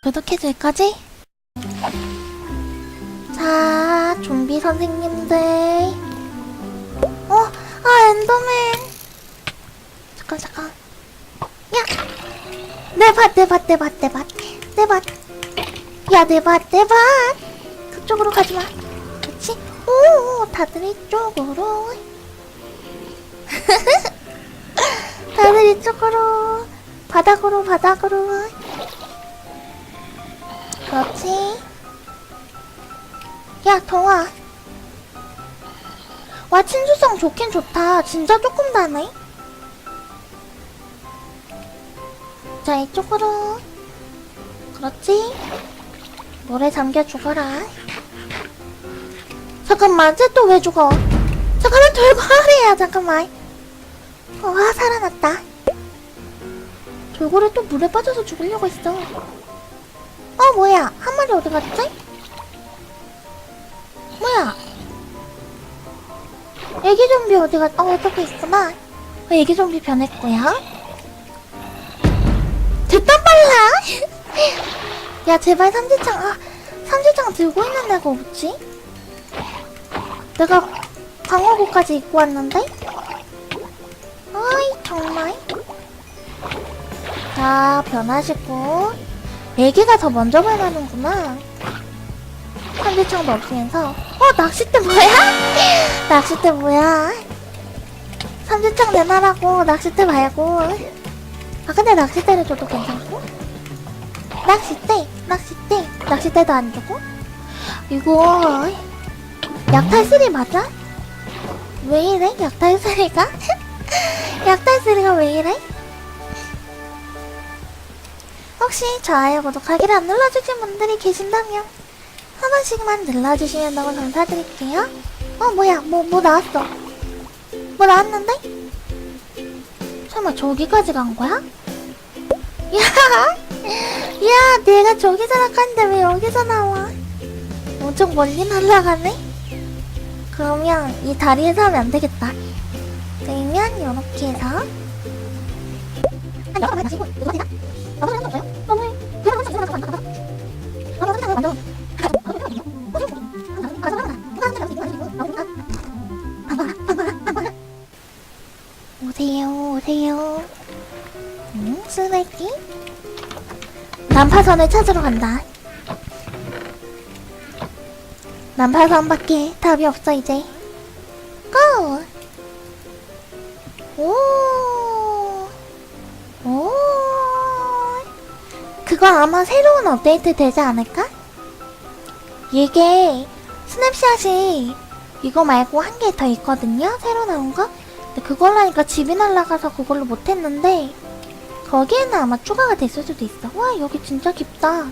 구독해줄 거지? 자, 좀비 선생님들. 어, 아, 엔더맨. 잠깐, 잠깐. 야! 내 밭, 내 밭, 내 밭, 내 밭. 내 밭. 야, 내 밭, 내 밭. 그쪽으로 가지 마. 그치? 오, 다들 이쪽으로. 다들 이쪽으로. 바닥으로, 바닥으로. 그렇지. 야, 동아. 와, 친수성 좋긴 좋다. 진짜 조금 다네. 자, 이쪽으로. 그렇지. 물에 잠겨 죽어라. 잠깐만, 쟤 또 왜 죽어? 잠깐만, 돌고 하래야, 잠깐만. 어, 아, 살아났다. 돌고래 또 물에 빠져서 죽으려고 했어. 어, 뭐야? 한 마리 어디 갔지? 뭐야? 애기 좀비 어디 갔, 어, 저기 있구나. 어, 애기 좀비 변했고요. 됐단 빨라! 야, 제발 삼지창, 아, 삼지창 들고 있는 애가 없지? 내가 방어구까지 입고 왔는데? 어이, 정말. 자, 변하시고. 애기가 더 먼저 변하는구나. 삼지창도 없으면서. 어, 낚싯대 뭐야? 낚싯대 뭐야? 삼지창 내놔라고, 낚싯대 말고. 아, 근데 낚싯대를 줘도 괜찮고? 낚싯대, 낚싯대, 낚싯대도 안 주고? 이거, 약탈쓰리 맞아? 왜 이래? 약탈쓰리가? 약탈쓰리가 왜 이래? 혹시 좋아요, 구독하기를 안 눌러주신 분들이 계신다면 한 번씩만 눌러주시면 너무 감사드릴게요. 어, 뭐야, 뭐, 뭐 나왔어. 뭐 나왔는데? 설마 저기까지 간 거야? 야! 야, 내가 저기서 나갔는데 왜 여기서 나와? 엄청 멀리 날아가네? 그러면 이 다리에서 하면 안 되겠다. 그러면 이렇게 해서 한 여섯 번 다시고 이거 어디다? 나도 상관 없어요? 오세요, 오세요. 응, 쓰레기? 난파선을 찾으러 간다. 난파선밖에 답이 없어, 이제. 고! 오! 오! 그거 아마 새로운 업데이트 되지 않을까? 이게 스냅샷이 이거 말고 한 개 더 있거든요? 새로 나온 거? 근데 그걸로 하니까 집이 날라가서 그걸로 못했는데 거기에는 아마 추가가 됐을 수도 있어. 와, 여기 진짜 깊다.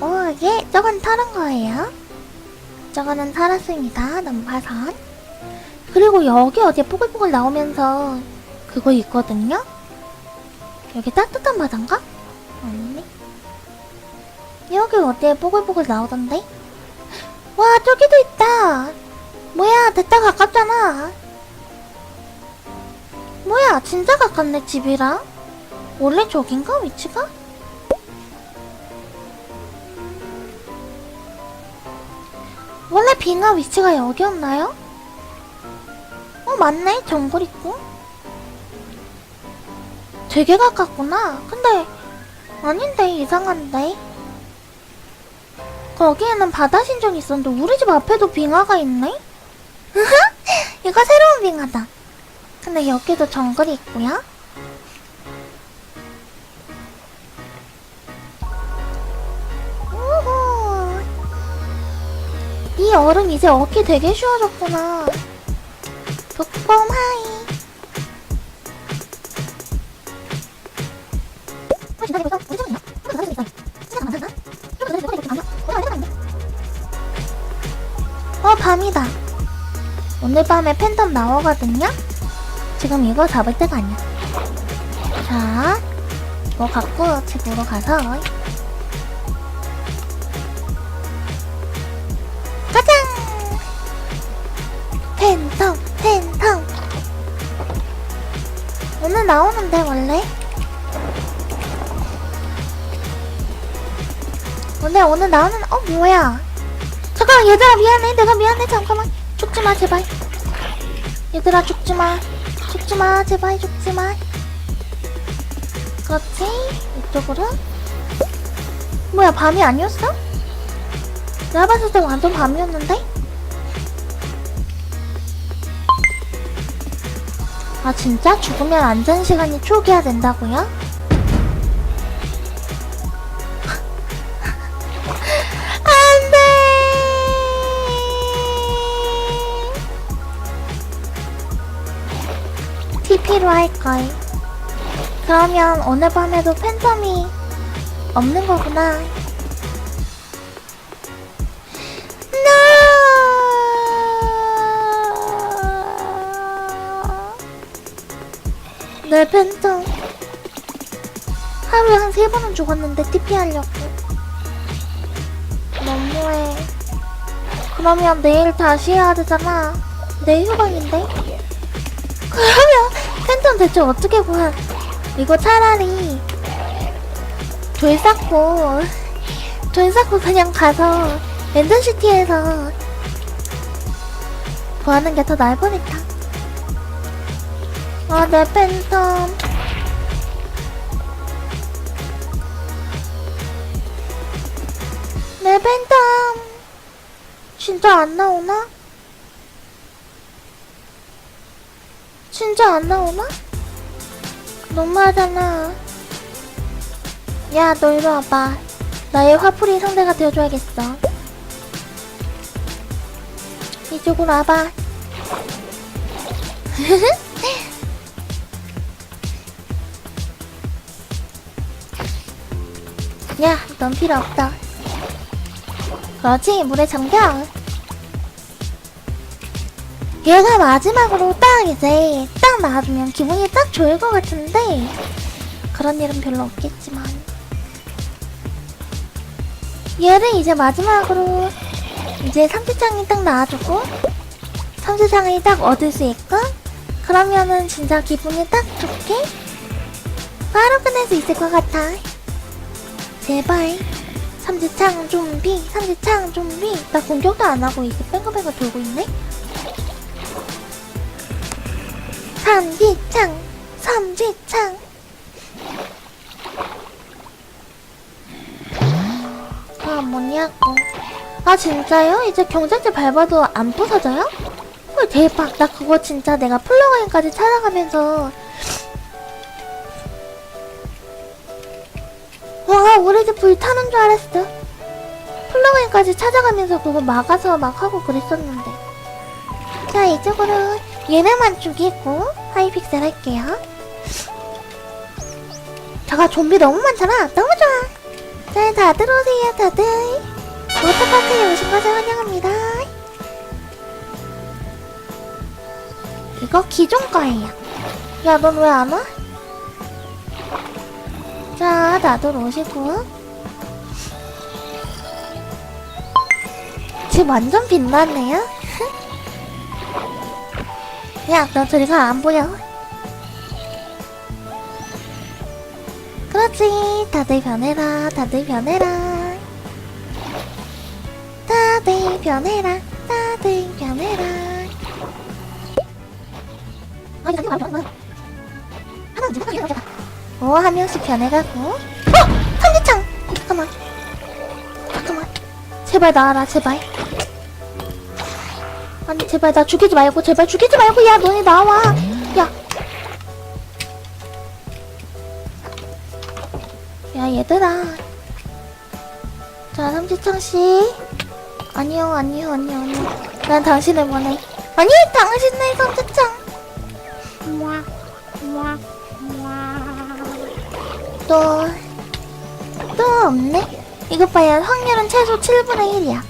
어, 예, 저건 털은 거예요. 저거는 털었습니다. 넘파선. 그리고 여기 어디에 뽀글뽀글 나오면서 그거 있거든요? 여기 따뜻한 바다인가? 여기 어디에 뽀글뽀글 나오던데? 와, 저기도 있다! 뭐야, 됐다 가깝잖아. 뭐야, 진짜 가깝네, 집이랑? 원래 저긴가, 위치가? 원래 빙하 위치가 여기였나요? 어, 맞네, 정글 있고. 되게 가깝구나. 근데, 아닌데, 이상한데. 거기에는 바다 신전이 있었는데, 우리 집 앞에도 빙하가 있네? 이거 새로운 빙하다. 근데 여기도 정글이 있고요. 오호. 이 얼음 이제 얻기 되게 쉬워졌구나. 북범 하이. 어, 밤이다. 오늘 밤에 팬덤 나오거든요? 지금 이거 잡을 때가 아니야. 자, 이거 갖고 집으로 가서. 가장! 팬텀, 팬텀. 오늘 나오는데, 원래? 근데 오늘 나오는, 어, 뭐야? 잠깐만 얘들아 미안해 내가 미안해 잠깐만 죽지 마 제발. 얘들아 죽지 마 죽지 마 제발 죽지 마. 그렇지 이쪽으로. 뭐야 밤이 아니었어? 내가 봤을 때 완전 밤이었는데? 아 진짜? 죽으면 안전 시간이 초기화 된다고요? 안돼 TP로 할걸. 그러면 오늘 밤에도 팬텀이 없는 거구나. No. 내 팬텀. 하루에 한 세 번은 죽었는데 TP 하려고. 너무해. 그러면 내일 다시 해야 되잖아. 내 휴방인데? 그러면 팬텀 대체 어떻게 구한 이거 차라리 돌 쌓고 돌 쌓고 그냥 가서 랜덤시티에서 구하는 게 더 나을 뻔했다 아, 내 팬텀. 내 팬텀. 진짜 안 나오나? 진짜 안 나오나? 너무하잖아. 야, 너 이리 와봐. 나의 화풀이 상대가 되어줘야겠어. 이쪽으로 와봐. 야, 넌 필요 없다. 그렇지, 물에 잠겨. 얘가 마지막으로 딱 이제 딱 나와주면 기분이 딱 좋을 것 같은데 그런 일은 별로 없겠지만. 얘를 이제 마지막으로 이제 삼지창이 딱 나와주고 삼지창이 딱 얻을 수 있고 그러면은 진짜 기분이 딱 좋게 바로 끝낼 수 있을 것 같아. 제발 삼지창 좀비 삼지창 좀비. 나 공격도 안 하고 이게 뺑글뺑글 돌고 있네 진짜요? 이제 경쟁자 밟아도 안 부서져요? 헐 대박. 나 그거 진짜 내가 플러그인까지 찾아가면서. 와 우리 집 불타는 줄 알았어. 플러그인까지 찾아가면서 그거 막아서 막 하고 그랬었는데. 자 이쪽으로 얘네만 죽이고 하이픽셀 할게요. 잠깐 좀비 너무 많잖아. 너무 좋아. 자 다들 오세요 다들 워터파크에 오신 것을 환영합니다 이거 기존 거예요 야 넌 왜 안 와? 자, 나도 오시고. 지금 완전 빛나네요? 야, 너 저리 가, 안 보여. 그렇지, 다들 변해라, 다들 변해라. 다들 변해라, 다들 변해라. 아, 이거 하나, 하나, 하나, 하나. 오, 한 명씩 변해가고. 어! 삼지창! 잠깐만. 잠깐만. 제발 나와라, 제발. 아니, 제발 나 죽이지 말고, 제발 죽이지 말고, 야, 너네 나와. 야. 야, 얘들아. 자, 삼지창씨. 아니요, 아니요, 아니요, 아니요. 난 당신을 원해. 아니, 당신의 삼지창. 또, 또 없네? 이것 봐요. 확률은 최소 7분의 1이야.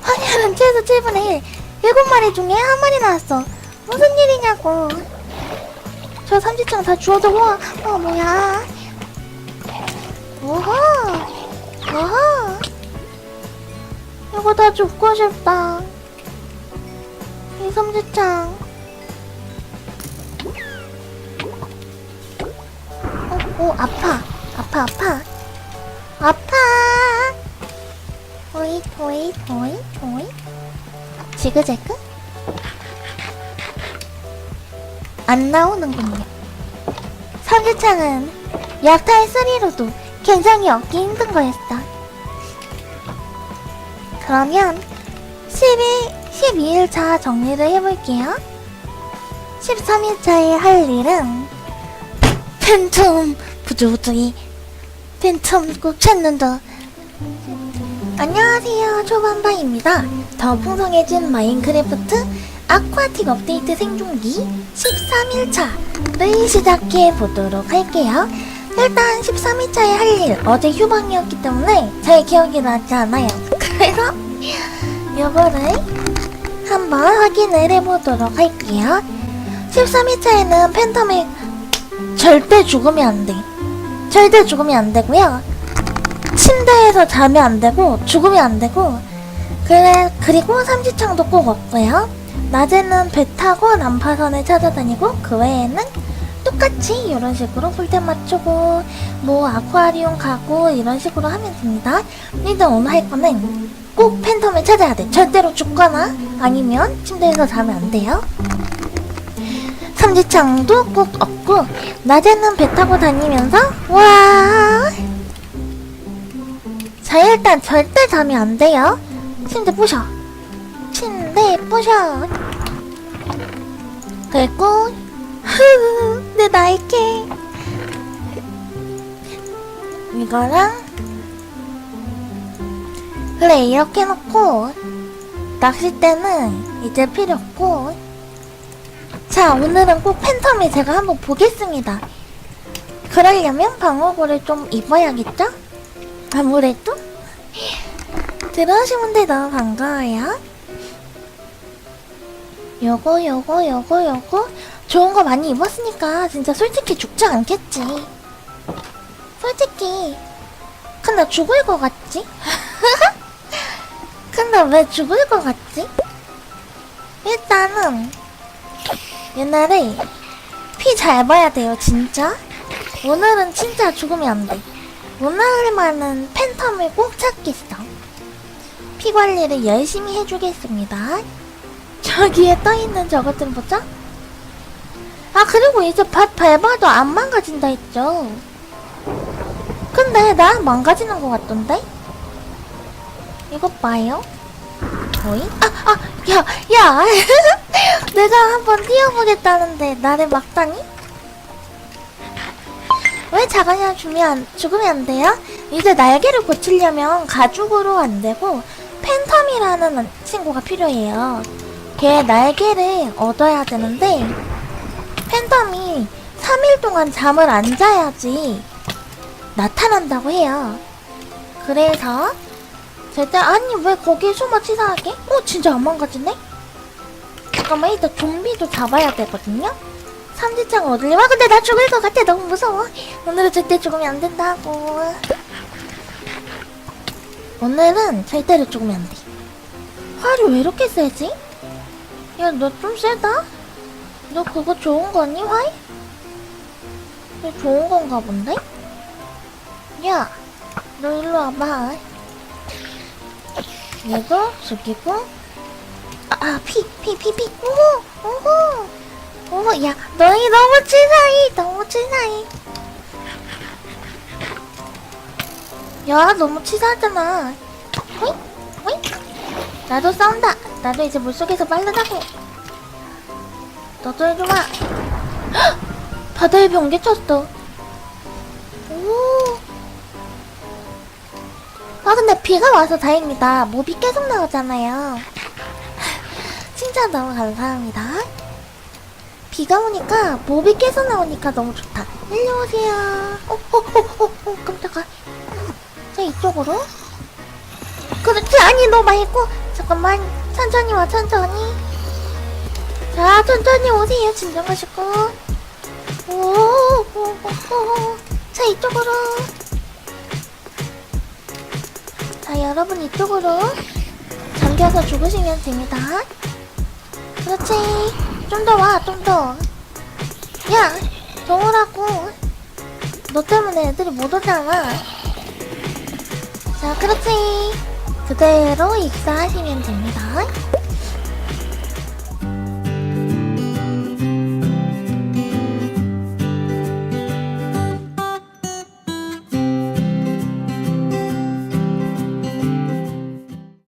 확률은 최소 7분의 1. 7마리 중에 한 마리 나왔어. 무슨 일이냐고. 저 삼지창 다 주워줘. 와, 어, 뭐야. 오호. 오호. 이거 다 죽고 싶다. 이 삼지창. 어, 어, 아파. 아파, 아파. 아파! 토이, 토이, 토이, 토이. 지그재그? 안 나오는군요. 삼지창은 약탈 3로도 굉장히 얻기 힘든 거였어. 그러면 12, 12일차 정리를 해볼게요. 13일차에 할 일은 팬텀 부두부두이 팬텀 꼭 찾는다. 안녕하세요 초반바입니다. 더 풍성해진 마인크래프트 아쿠아틱 업데이트 생존기 13일차를 시작해 보도록 할게요. 일단 13일차에 할 일 어제 휴방이었기 때문에 잘 기억이 나지 않아요. 그래서 요거를 한번 확인을 해보도록 할게요. 13일차에는 팬텀이 절대 죽으면 안 돼. 절대 죽으면 안 되고요. 침대에서 자면 안 되고 죽으면 안 되고 그래 그리고 삼지창도 꼭 없고요. 낮에는 배 타고 난파선을 찾아다니고 그 외에는 똑같이 이런 식으로 풀템 맞추고 뭐 아쿠아리움 가고 이런 식으로 하면 됩니다. 일단 오늘 할 거는 꼭 팬텀을 찾아야 돼. 절대로 죽거나 아니면 침대에서 자면 안 돼요. 삼지창도 꼭 없고 낮에는 배 타고 다니면서 와 자 일단 절대 자면 안 돼요. 침대 부셔. 침대 부셔. 그리고 흐 내 날개 이거랑 그래 이렇게 놓고 낚싯대는 이제 필요 없고 자 오늘은 꼭 팬텀을 제가 한번 보겠습니다. 그러려면 방어구를 좀 입어야겠죠? 아무래도 들어오신 분들 너무 반가워요. 요거 요거 요거 요거 좋은 거 많이 입었으니까 진짜 솔직히 죽지 않겠지. 솔직히 근데 죽을 것 같지? 근데 왜 죽을 것 같지? 일단은 옛날에 피 잘 봐야 돼요 진짜. 오늘은 진짜 죽으면 안 돼. 오늘만은 팬텀을 꼭 찾겠어. 피 관리를 열심히 해주겠습니다. 저기에 떠있는 저것 좀 보자. 아, 그리고 이제 밭 밟아도 안 망가진다 했죠. 근데 나 망가지는 것 같던데? 이것 봐요. 어이? 아, 아, 야, 야! 내가 한번 뛰어보겠다는데 나를 막다니? 왜 자가냐 주면 죽으면 안 돼요? 이제 날개를 고치려면 가죽으로 안 되고 팬텀이라는 친구가 필요해요. 걔 날개를 얻어야 되는데 팬텀이 3일 동안 잠을 안 자야지 나타난다고 해요. 그래서 절대 아니 왜 거기에 숨어 치사하게? 어 진짜 안 망가지네? 잠깐만 일단 좀비도 잡아야 되거든요? 삼지창 얻으려면 아, 근데 나 죽을 것 같아 너무 무서워 오늘은 절대 죽으면 안 된다고 오늘은 절대로 죽으면 안돼 활이 왜 이렇게 세지? 야 너 좀 세다? 너 그거 좋은 거니 활? 이거 좋은 건가 본데? 야 너 일로 와봐 얘도 죽이고 아, 아, 피, 피, 피, 피, 오호, 오호. 오, 야, 너희 너무 친하이, 너무 친하이. 야, 너무 치사하잖아. 호이, 호이. 나도 싸운다. 나도 이제 물속에서 빠르다고. 너도 와. 헉! 바다에 변개 쳤어. 오. 아, 근데 비가 와서 다행이다. 몹이 계속 나오잖아요. 진짜 너무 감사합니다. 비가 오니까 몹이 깨서 나오니까 너무 좋다. 일로 오세요. 어, 어, 어, 어, 어, 깜짝아. 자, 이쪽으로. 그렇지, 아니, 너 말고. 잠깐만. 천천히 와, 천천히. 자, 천천히 오세요. 진정하시고. 오, 오, 오, 오. 자, 이쪽으로. 자, 여러분, 이쪽으로. 잠겨서 죽으시면 됩니다. 그렇지. 좀 더 와, 좀 더. 야, 더 오라고. 너 때문에 애들이 못 오잖아. 자, 그렇지. 그대로 익사하시면 됩니다.